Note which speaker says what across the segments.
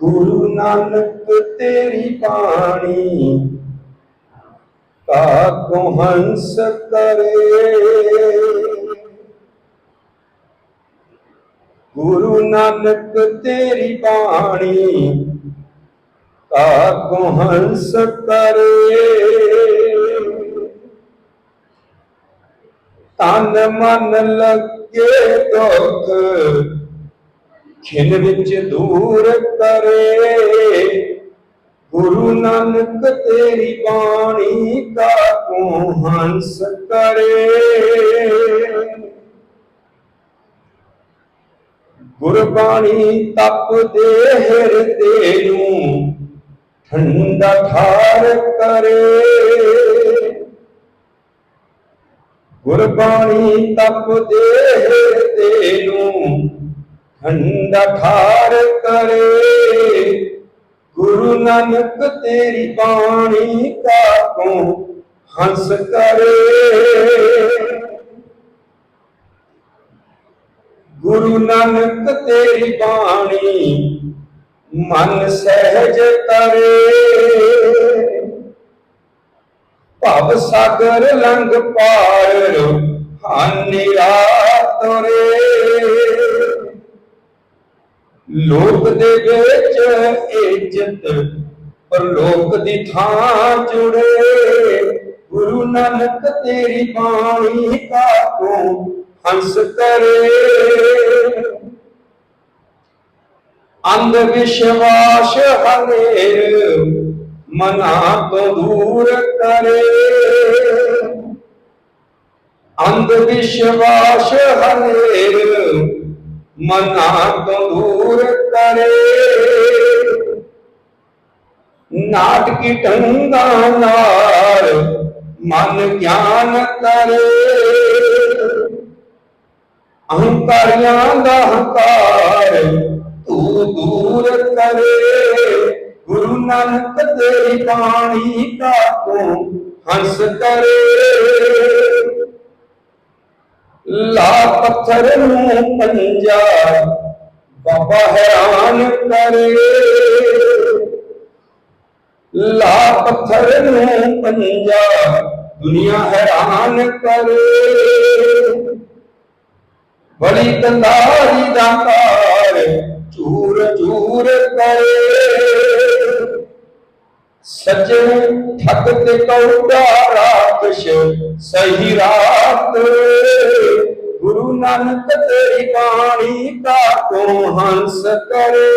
Speaker 1: ਗੁਰੂ ਨਾਨਕ ਤੇਰੀ ਬਾਣੀ ਕਾਕੋ ਹੰਸ ਕਰੇ? ਗੁਰੂ ਨਾਨਕ ਤੇਰੀ ਬਾਣੀ ਕਾਕੋ ਹੰਸ ਕਰੇ? ਤਨ ਮਨ ਲੱਗੇ ਦੁੱਖ ਖਿਨ ਵਿੱਚ ਦੂਰ ਕਰੇ। ਗੁਰੂ ਨਾਨਕ ਤੇਰੀ ਬਾਣੀ ਕਾ ਕੋ ਹੰਸ ਕਰੇ। ਗੁਰਬਾਣੀ ਤਪ ਦੇ ਹਿਰਦੇ ਨੂੰ ਠੰਡਾ ਠਾਰ ਕਰੇ। ਗੁਰਬਾਣੀ ਤਪ ਦੇ ਹਿਰਦੇ ਨੂੰ ਠੰਡਾ ਕਰੇ। ਗੁਰੂ ਨਾਨਕ ਤੇਰੀ ਬਾਣੀ ਕਾ ਤੂੰ ਹੰਸ ਕਰੇ। ਗੁਰੂ ਨਾਨਕ ਤੇਰੀ ਬਾਣੀ ਮਨ ਸਹਿਜ ਕਰੇ। ਭਵ ਸਾਗਰ ਲੰਘ ਪਾਰ, ਹਾਨੀ ਰਾਤਰੇ ਲੋਕ ਦੇ ਵਿੱਚ ਇੱਜ਼ਤ, ਪਰ ਲੋਕ ਦੀ ਥਾਂ ਜੁੜੇ। ਗੁਰੂ ਨਾਨਕ ਤੇਰੀ ਬਾਣੀ ਕਾ ਤੂੰ ਹੰਸ ਕਰੇ ਅੰਧ ਵਿਸ਼ਵਾਸ ਹਰੇ, ਮਨਾ ਤੋਂ ਦੂਰ ਕਰੇ। ਅੰਧ ਵਿਸ਼ਵਾਸ ਹਰੇ ਮਨਾ ਤੋਂ ਦੂਰ ਕਰੇ। ਨਾਟਕੀ ਢੰਗਾਂ ਨਾਲ ਮਨ ਗਿਆਨ ਕਰੇ। ਅਹੰਕਾਰੀਆਂ ਦਾ ਹੰਕਾਰ ਤੂੰ ਦੂਰ ਕਰੇ। ਗੁਰੂ ਨਾਨਕ ਤੇਰੀ ਬਾਣੀ ਕਾ ਤੂੰ ਹੰਸ ਕਰੇ। ਲਾ ਪੱਥਰ ਨੂੰ ਪੰਜਾ ਬਾਬਾ ਹੈਰਾਨ ਕਰੇ। ਲਾ ਪੱਥਰ ਨੂੰ ਪੰਜਾ ਦੁਨੀਆ ਹੈਰਾਨ ਕਰੇ। ਬੜੀ ਕੰਦਾਰੀ ਦਾ ਕਾਰ ਚੂਰ ਚੂਰ ਕਰੇ। ਸੱਜਣ ਠੱਗ ਤੇ ਕੌੜਾ ਰਾਖਸ਼ ਸਹੀ ਰਾਤ। ਗੁਰੂ ਨਾਨਕ ਤੇਰੀ ਬਾਣੀ ਕਾ ਤੂੰ ਹੰਸ ਕਰੇ।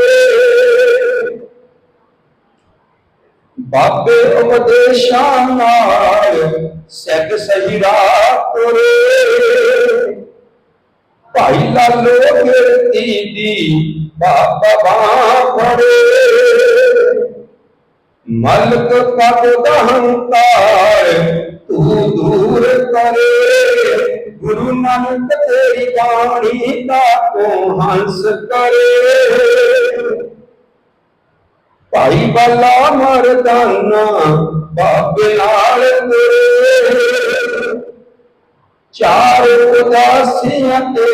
Speaker 1: ਬਾਬੇ ਉਪਦੇਸ਼ਾਂ ਨਾਲ ਸੈਗ ਸਹੀ ਰਾਤ ਤੁਰੇ। ਭਾਈ ਲਾਲੋ ਗਿਰਤੀ ਦੀ ਬਾਬਾ ਬਾਹ ਮਲਕ ਕਬ ਦਾ ਤੂੰ ਦੂਰ ਕਰੇ। ਗੁਰੂ ਨਾਨਕ ਤੇਰੀ ਬਾਣੀ ਦਾ ਕੋ ਹੰਸ ਕਰੇ। ਭਾਈ ਬਾਲਾ ਮਰਦਾਨਾ ਬਾਬੇ ਨਾਲ ਤੁਰੇ। ਚਾਰ ਉਦਾਸੀਆਂ ਤੇ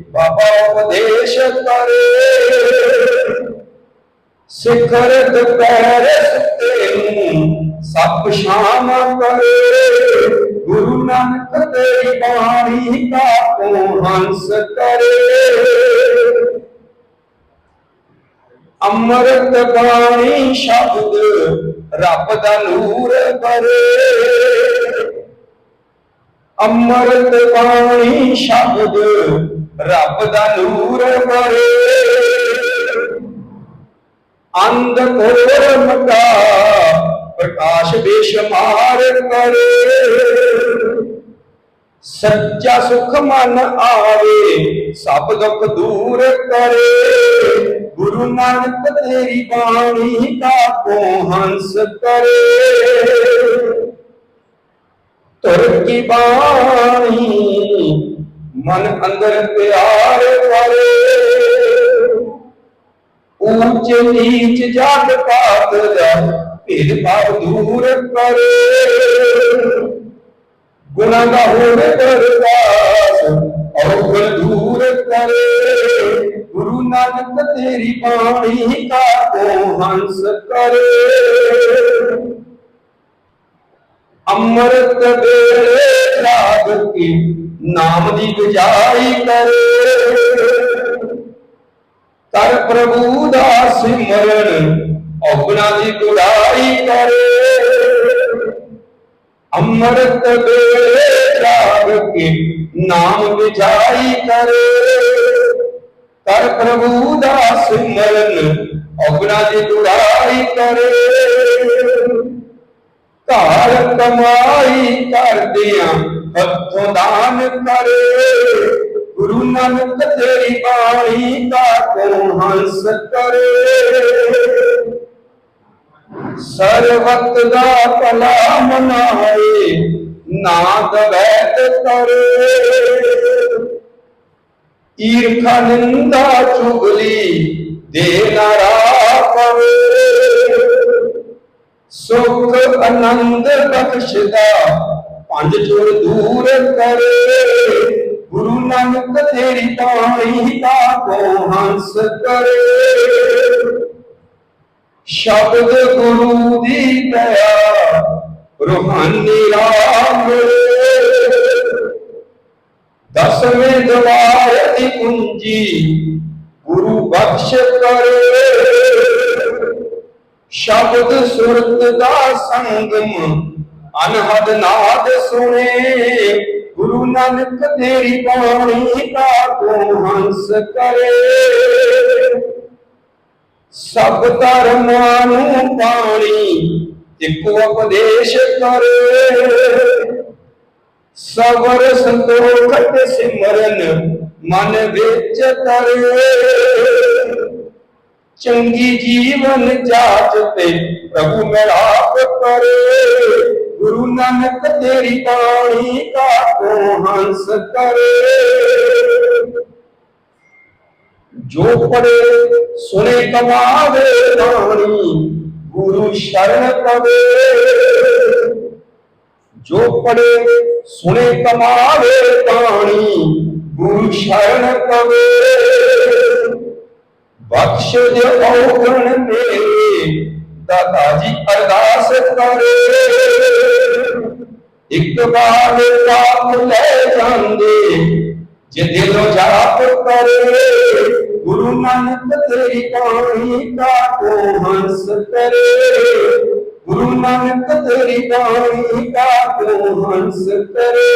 Speaker 1: ਬਾਬਾ ਉਪਦੇਸ਼ ਕਰੇ। ਸਿਖਰ ਦੁਪਹਿਰ ਸੁਤੇ ਨੂੰ ਸਭ ਸ਼ਾਮ ਕਰੇ। ਗੁਰੂ ਨਾਨਕ ਤੇਰੀ ਬਾਣੀ ਕਾ ਤੂੰ ਹੰਸ ਕਰੇ। ਅੰਮ੍ਰਿਤ ਬਾਣੀ ਸ਼ਬਦ ਰੱਬ ਦਾ ਨੂਰ ਕਰੇ। ਅੰਮ੍ਰਿਤ ਬਾਣੀ ਸ਼ਬਦ ਰੱਬ ਦਾ ਨੂਰ ਕਰੇ। ਅੰਧ ਘੋਰ ਮਗਾ ਪ੍ਰਕਾਸ਼ ਬੇਸ਼ਮਾਰ ਕਰੇ। ਸੱਚਾ ਸੁਖ ਮਨ ਆਵੇ, ਸਭ ਦੁੱਖ ਦੂਰ ਕਰੇ। ਗੁਰੂ ਨਾਨਕ ਤੇਰੀ ਬਾਣੀ ਕਾ ਕੋ ਹੰਸ ਕਰੇ। ਤੁਰ ਕੀ ਬਾਣੀ, ਮਨ ਅੰਦਰ ਪਿਆਰ ਕਰੇ। ਉੱਚ ਨੀਚ ਜਾਤ ਪਾਤ ਦਾ ਭੇਦ ਭਾਵ ਦੂਰ ਕਰੇ। ਗੁਨਾਹ ਦਾ ਹੋਵੇ ਦਰਵਾਸ ਔਗਣ ਦੂਰ ਕਰੇ। ਗੁਰੂ ਨਾਨਕ ਤੇਰੀ ਬਾਣੀ ਕਾ ਕੋ ਹੰਸ ਕਰੇ। ਅੰਮ੍ਰਿਤ ਵੇਲੇ ਰਾਗ ਕੀ ਨਾਮ ਦੀ ਗੁਜਾਈ ਕਰੇ। ਕਰ ਪ੍ਰਭੂ ਦਾ ਸਿਮਰਨ, ਔਗਣਾ ਦੀ ਗੁੜਾਈ ਕਰੇ। ਅੰਮ੍ਰਿਤ ਵੇਲੇ ਕੇ ਨਾਮ ਵਿਚਾਈ ਕਰੇ। ਕਰ ਪ੍ਰਭੂ ਦਾ ਸਿਮਰਨ, ਔਗਣਾ ਦੀ ਗੁੜਾਈ ਕਰੇ। ਘਰ ਕਮਾਈ ਕਰਦਿਆਂ ਹੱਥੋਂ ਦਾਨ ਕਰੇ। ਗੁਰੂ ਨਾਨਕ ਤੇਰੀ ਬਾਣੀ ਦਾ ਕੋ ਹੰਸ ਕਰੇ। ਸਰਵਤ ਦਾ ਭਲਾ ਮਨਾਏ ਨਾਦ ਵੈਤ ਕਰੇ। ਈਰਖਾ ਨਿੰਦਾ ਚੁਗਲੀ, ਦੇ ਨਾਰਾ ਪਵੇ। ਸੁਖ ਆਨੰਦ ਬਖਸ਼ਦਾ, ਪੰਜ ਚੋਰ ਦੂਰ ਕਰੇ। ਗੁਰੂ ਨਾਨਕ ਤੇਰੀ ਬਾਣੀ ਦਾ ਕੋ ਹੰਸ ਕਰੇ। ਸ਼ਬਦ ਗੁਰੂ ਦੀ ਦਇਆ ਰੂਹਾਨੀ ਰਾਮ ਦਸਵੇਂ ਦਵਾਰ ਦੀ ਕੁੰਜੀ ਗੁਰੂ ਬਖਸ਼ ਕਰੇ। ਸ਼ਬਦ ਸੁਰਤ ਦਾ ਸੰਗਮ ਅਨਹਦ ਨਾਦ ਸੁਣੇ। ਗੁਰੂ ਨਾਨਕ ਤੇਰੀ ਬਾਣੀ ਦਾ ਕੋ ਹੰਸ ਕਰੇ। ਸਭ ਧਰਮਾਂ ਨੂੰ ਪਾਣੀ ਇੱਕੋ ਉਪਦੇਸ਼ ਕਰੇ। ਸਬਰ ਸੰਤੋਖ ਤੇ ਸਿਮਰਨ ਮਨ ਵਿੱਚ ਕਰੇ। ਚੰਗੀ ਜੀਵਨ ਜਾਚ ਤੇ ਪ੍ਰਭੂ ਮਿਲਾਪ ਕਰੇ ਗੁਰੂ ਨਾਨਕ ਤੇਰੀ ਬਾਣੀ ਦਾ ਕੋ ਹੰਸ ਕਰੇ। ਜੋ ਪੜੇ, ਸੁਨੇ ਕਮਾਵੇ ਬਾਣੀ ਗੁਰੂ ਸ਼ਰਨ ਪਵੇ। ਜੋ ਪੜੇ, ਸੁਨੇ ਕਮਾਵੇ ਬਾਣੀ ਗੁਰੂ ਸ਼ਰਨ ਪਵੇ। ਬਖਸ਼ ਦੇ ਔਗਣ ਮੇਰੇ। ਦਾਤਾ ਜੀ ਅਰਦਾਸ ਕਰੇ। ਇੱਕ ਵਾਰ ਪਾਪ ਲੈ ਜਾਂਦੇ, ਜੇ ਦਿਲੋਂ ਜਾਪ ਕਰੇ। ਗੁਰੂ ਨਾਨਕ ਤੇਰੀ ਬਾਣੀ ਦਾ ਕੋ ਹੰਸ ਕਰੇ ਗੁਰੂ ਨਾਨਕ ਤੇਰੀ ਬਾਣੀ ਦਾ ਕੋ ਹੰਸ ਕਰੇ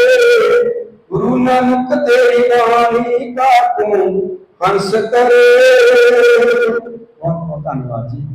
Speaker 1: ਗੁਰੂ ਨਾਨਕ ਤੇਰੀ ਬਾਣੀ ਦਾ ਕੋ ਹੰਸ ਕਰੇ। ਬਹੁਤ ਬਹੁਤ ਧੰਨਵਾਦ ਜੀ।